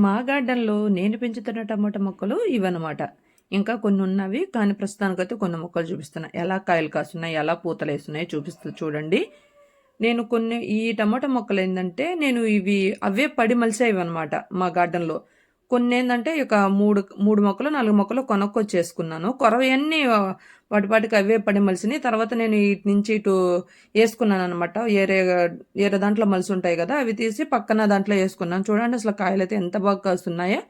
మా గార్డెన్లో నేను పెంచుతున్న టమాటా మొక్కలు ఇవన్నమాట. ఇంకా కొన్ని ఉన్నవి కానీ ప్రస్తుతానికైతే కొన్ని మొక్కలు చూపిస్తున్నా. ఎలా కాయలు కాస్తున్నాయి ఎలా పూతలు వేస్తున్నాయి చూపిస్తూ చూడండి. నేను కొన్ని ఈ టమాటా మొక్కలు ఏంటంటే నేను ఇవి అవే పడి మలిసేవి అనమాట మా గార్డెన్లో. కొన్ని ఏంటంటే ఇక మూడు మూడు మొక్కలు నాలుగు మొక్కలు కొనుక్కొచ్చేసుకున్నాను. కొరవన్నీ వాటిపాటికి అవే పడి మలిసినాయి. తర్వాత నేను ఇటు నుంచి ఇటు వేసుకున్నాను అనమాట ఏరే ఏరే దాంట్లో మలిసి ఉంటాయి కదా అవి తీసి పక్కన దాంట్లో వేసుకున్నాను. చూడండి అసలు కాయలు అయితే ఎంత బాగా కాస్తున్నాయో.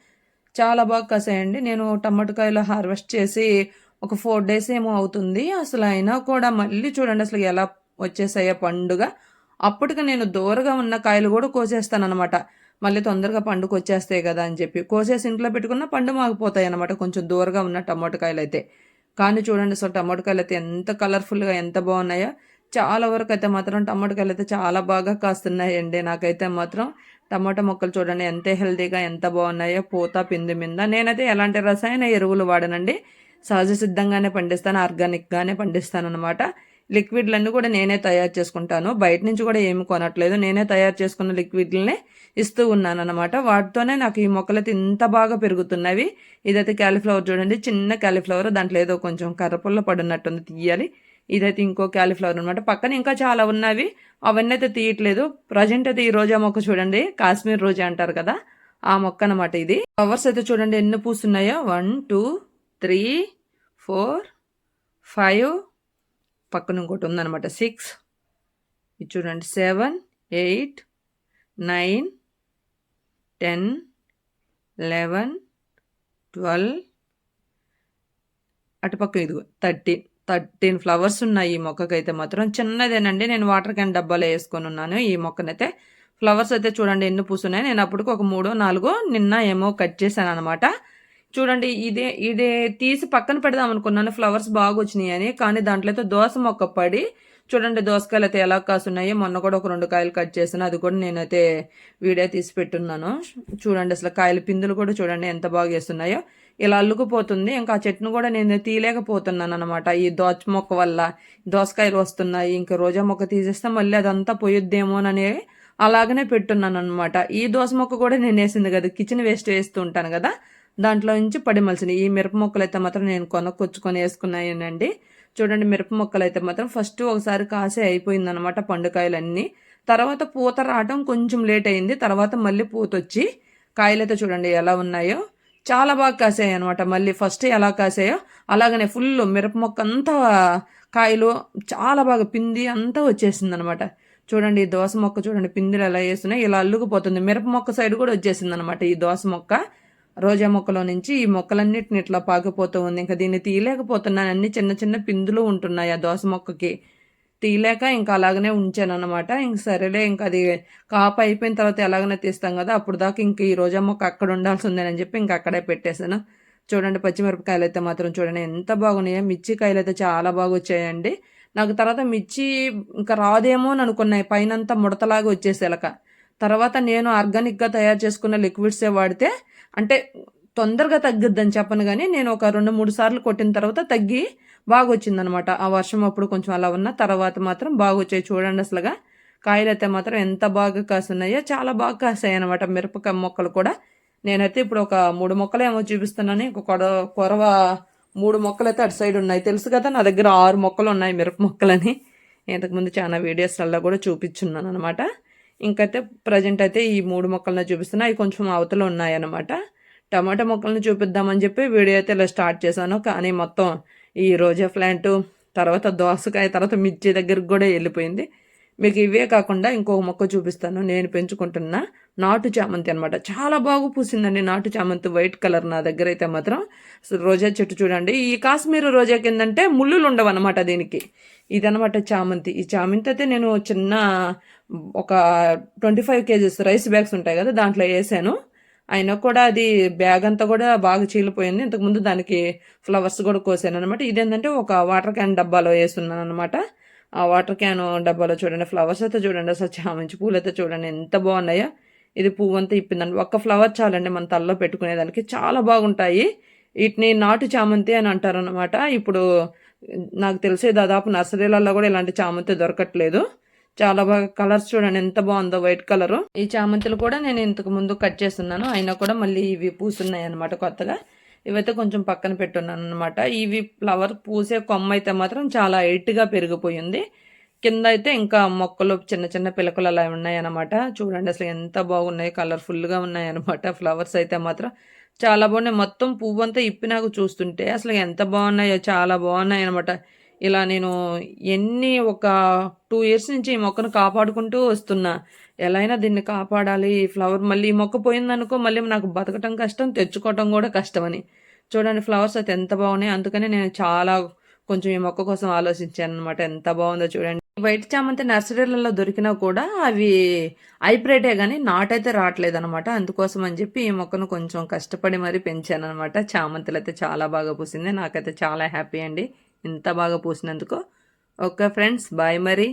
చాలా బాగా కాసాయండి. నేను టమాటకాయలు హార్వెస్ట్ చేసి ఒక ఫోర్ డేస్ ఏమో అవుతుంది. అసలు అయినా కూడా మళ్ళీ చూడండి అసలు ఎలా వచ్చేసాయో పండుగ. అప్పటికి నేను దూరగా ఉన్న కాయలు కూడా కోసేస్తాను అనమాట మళ్ళీ తొందరగా పండుకు వచ్చేస్తాయి కదా అని చెప్పి. కోసేసి ఇంట్లో పెట్టుకున్న పండు మాగిపోతాయి అనమాట కొంచెం దూరంగా ఉన్న టమాటకాయలు అయితే కానీ చూడండి అసలు టమాటకాయలు అయితే ఎంత కలర్ఫుల్గా ఎంత బాగున్నాయో. చాలా వరకు అయితే మాత్రం టమాటకాయలు అయితే చాలా బాగా కాస్తున్నాయండి. నాకైతే మాత్రం టమాటా మొక్కలు చూడండి ఎంత హెల్తీగా ఎంత బాగున్నాయో. పూత పిండి మింద. నేనైతే ఎలాంటి రసాయన ఎరువులు వాడనండి. సహజ సిద్ధంగానే పండిస్తాను ఆర్గానిక్గానే పండిస్తాను అనమాట లిక్విడ్లన్నీ కూడా నేనే తయారు చేసుకుంటాను. బయట నుంచి కూడా ఏమి కొనట్లేదు. నేనే తయారు చేసుకున్న లిక్విడ్లనే ఇస్తూ ఉన్నాను అనమాట వాటితోనే నాకు ఈ మొక్కలైతే ఇంత బాగా పెరుగుతున్నవి. ఇదైతే క్యాలీఫ్లవర్ చూడండి. చిన్న క్యాలీఫ్లవర్. దాంట్లో ఏదో కొంచెం కర్రపుల్ల పడినట్టుంది తీయాలి. ఇదైతే ఇంకో క్యాలీఫ్లవర్ అనమాట పక్కన ఇంకా చాలా ఉన్నవి. అవన్నీ అయితే తీయట్లేదు. ప్రజెంట్ అయితే ఈ రోజా మొక్క చూడండి. కాశ్మీర్ రోజా అంటారు కదా ఆ మొక్క అనమాట ఇది. ఫ్లవర్స్ అయితే చూడండి ఎన్ని పూస్తున్నాయో. One two three four five పక్కన ఇంకోటి ఉందన్నమాట సిక్స్ ఇది చూడండి. Seven eight nine ten eleven twelve అటుపక్క ఇదిగో థర్టీన్ థర్టీన్ ఫ్లవర్స్ ఉన్నాయి ఈ మొక్కకైతే మాత్రం. చిన్నదేనండి. నేను వాటర్ క్యాన్ డబ్బాలో వేసుకొని ఉన్నాను ఈ మొక్కనైతే ఫ్లవర్స్ అయితే చూడండి ఎన్ని పూసున్నాయి. నేను అప్పటికి ఒక మూడో నాలుగో నిన్న ఏమో కట్ చేశాను అనమాట చూడండి ఇదే ఇదే తీసి పక్కన పెడదాం అనుకున్నాను. ఫ్లవర్స్ బాగా వచ్చినాయి అని కానీ దాంట్లో అయితే దోస మొక్క పడి చూడండి దోసకాయలు అయితే ఎలా కాసున్నాయో. మొన్న కూడా ఒక రెండు కాయలు కట్ చేసాను అది కూడా నేనైతే వీడియో తీసి పెట్టున్నాను. చూడండి అసలు కాయల పిందులు కూడా చూడండి ఎంత బాగా వేస్తున్నాయో. ఇలా అల్లుకుపోతుంది. ఇంకా ఆ చెట్టును కూడా నేను తీయలేకపోతున్నాను అనమాట ఈ దోచ మొక్క వల్ల దోసకాయలు వస్తున్నాయి. ఇంకా రోజా మొక్క తీసేస్తే మళ్ళీ అదంతా పోయొద్దేమోనని అలాగనే పెట్టున్నాను అనమాట ఈ దోస మొక్క కూడా నేను వేసింది కదా. కిచెన్ వేస్ట్ వేస్తూ ఉంటాను కదా. దాంట్లో నుంచి పడిమలిసినాయి ఈ మిరప మొక్కలు అయితే మాత్రం నేను కొనుక్కొచ్చుకొని వేసుకున్నాయనండి. చూడండి మిరప మొక్కలు అయితే మాత్రం ఫస్ట్ ఒకసారి కాసే అయిపోయిందనమాట పండుకాయలన్నీ. తర్వాత పూత రావటం కొంచెం లేట్ అయింది. తర్వాత మళ్ళీ పూత వచ్చి కాయలైతే చూడండి ఎలా ఉన్నాయో. చాలా బాగా కాసాయి అనమాట మళ్ళీ ఫస్ట్ ఎలా కాసాయో అలాగనే ఫుల్ మిరప మొక్క అంతా కాయలు చాలా బాగా పిండి అంతా వచ్చేసింది అనమాట చూడండి ఈ దోస మొక్క చూడండి పిండిలు ఎలా వేస్తున్నాయి ఇలా అల్లుకుపోతుంది. మిరప మొక్క సైడ్ కూడా వచ్చేసింది అనమాట ఈ దోస మొక్క. రోజా మొక్కలో నుంచి ఈ మొక్కలన్నిటిని ఇట్లా పాకిపోతూ ఉంది. ఇంకా దీన్ని తీయలేకపోతున్నాను. అన్ని చిన్న చిన్న పిందులు ఉంటున్నాయి ఆ దోస మొక్కకి. తీయలేక ఇంకా అలాగనే ఉంచాను అనమాట ఇంక సరేలే ఇంకా అది కాపు అయిపోయిన తర్వాత ఎలాగనే తీస్తాం కదా అప్పుడు దాకా ఇంక ఈ రోజా మొక్క అక్కడ ఉండాల్సి ఉందని చెప్పి ఇంక అక్కడే పెట్టేశాను. చూడండి పచ్చిమిరపకాయలు అయితే మాత్రం చూడండి ఎంత బాగున్నాయో. మిర్చి కాయలు అయితే చాలా బాగా వచ్చాయండి. నాకు తర్వాత మిర్చి ఇంకా రాదేమో అని అనుకున్నాయి. పైనంతా ముడతలాగా వచ్చేసేలక తర్వాత నేను ఆర్గానిక్గా తయారు చేసుకున్న లిక్విడ్సే వాడితే అంటే తొందరగా తగ్గిద్దని చెప్పను కానీ నేను ఒక రెండు మూడు సార్లు కొట్టిన తర్వాత తగ్గి బాగా వచ్చిందనమాట ఆ వర్షం అప్పుడు కొంచెం అలా ఉన్న తర్వాత మాత్రం బాగా వచ్చాయి చూడండి అసలుగా. కాయలు అయితే మాత్రం ఎంత బాగా కాసున్నాయో చాలా బాగా కాసాయి అనమాట మిరపకాయ మొక్కలు కూడా. నేనైతే ఇప్పుడు ఒక మూడు మొక్కలు ఏమో చూపిస్తున్నాను. ఒక కొడ కొరవ మూడు మొక్కలు అయితే అటు సైడ్ ఉన్నాయి. తెలుసు కదా నా దగ్గర ఆరు మొక్కలు ఉన్నాయి మిరప మొక్కలని. ఇంతకుముందు చాలా వీడియోస్లలో కూడా చూపించున్నాను అనమాట ఇంకైతే ప్రజెంట్ అయితే ఈ మూడు మొక్కలను చూపిస్తున్నా. అవి కొంచెం అవతల ఉన్నాయన్నమాట. టమాటా మొక్కలను చూపిద్దామని చెప్పి వీడియో అయితే ఇలా స్టార్ట్ చేశాను. కానీ మొత్తం ఈ రోజా ప్లాంట్ తర్వాత దోసకాయ తర్వాత మిర్చి దగ్గరికి కూడా వెళ్ళిపోయింది. మీకు ఇవే కాకుండా ఇంకొక మొక్క చూపిస్తాను. నేను పెంచుకుంటున్న నాటు చామంతి అనమాట చాలా బాగా పూసిందండి నాటు చామంతి వైట్ కలర్ నా దగ్గర అయితే మాత్రం. రోజా చెట్టు చూడండి. ఈ కాశ్మీర్ రోజా కిందంటే ముళ్ళులు ఉండవు అనమాట దీనికి. ఇదనమాట చామంతి. ఈ చామంతి అయితే నేను చిన్న ఒక twenty five kgs rice bags ఉంటాయి కదా దాంట్లో వేసాను. అయినా కూడా అది బ్యాగ్ అంతా కూడా బాగా చీలిపోయింది. ఇంతకుముందు దానికి ఫ్లవర్స్ కూడా కోసాను అనమాట ఇదేంటంటే ఒక వాటర్ క్యాన్ డబ్బాలో వేస్తున్నాను అనమాట ఆ వాటర్ క్యాన్ డబ్బాలో చూడండి ఫ్లవర్స్ అయితే చూడండి అసలు చామంచి పూలు అయితే చూడండి ఎంత బాగున్నాయో. ఇది పువ్వు అంతా ఇప్పిందండి. ఒక్క ఫ్లవర్ చాలండి మన తలలో పెట్టుకునేదానికి చాలా బాగుంటాయి. వీటిని నాటు చామంతి అని అంటారు అనమాట ఇప్పుడు నాకు తెలిసే దాదాపు నర్సరీలలో కూడా ఇలాంటి చామంతి దొరకట్లేదు. చాలా బాగా కలర్స్ చూడండి ఎంత బాగుందో వైట్ కలర్. ఈ చామంతులు కూడా నేను ఇంతకు ముందు కట్ చేస్తున్నాను. అయినా కూడా మళ్ళీ ఇవి పూసున్నాయి అనమాట కొత్తగా. ఇవైతే కొంచెం పక్కన పెట్టున్నాను అనమాట ఇవి ఫ్లవర్ పూసే కొమ్మ అయితే మాత్రం చాలా గా పెరిగిపోయింది. కింద అయితే ఇంకా మొక్కలు చిన్న చిన్న పిలకలు అలా ఉన్నాయన్నమాట. చూడండి అసలు ఎంత బాగున్నాయి కలర్ఫుల్గా ఉన్నాయన్నమాట ఫ్లవర్స్ అయితే మాత్రం. చాలా బాగున్నాయి. మొత్తం పువ్వు అంతా ఇప్పి నాకు చూస్తుంటే అసలు ఎంత బాగున్నాయో చాలా బాగున్నాయి అనమాట ఇలా నేను ఎన్ని ఒక టూ ఇయర్స్ నుంచి ఈ మొక్కను కాపాడుకుంటూ వస్తున్నా. ఎలా అయినా దీన్ని కాపాడాలి ఈ ఫ్లవర్ మళ్ళీ ఈ మొక్క పోయిందనుకో మళ్ళీ నాకు బతకటం కష్టం తెచ్చుకోవటం కూడా కష్టమని. చూడండి ఫ్లవర్స్ అయితే ఎంత బాగున్నాయి అందుకని నేను చాలా కొంచెం ఈ మొక్క కోసం ఆలోచించాను అనమాట ఎంత బాగుందో చూడండి. వైట్ చామంతి నర్సరీలలో దొరికినా కూడా అవి హైబ్రిడే కానీ నాటైతే రావట్లేదు అనమాట అందుకోసం అని చెప్పి ఈ మొక్కను కొంచెం కష్టపడి మరీ పెంచాను అనమాట చామంతులు అయితే చాలా బాగా పూసింది. నాకైతే చాలా హ్యాపీ అండి. ఇంత బాగా పూసినందుకు. ఓకే ఫ్రెండ్స్ బాయ్ మరి.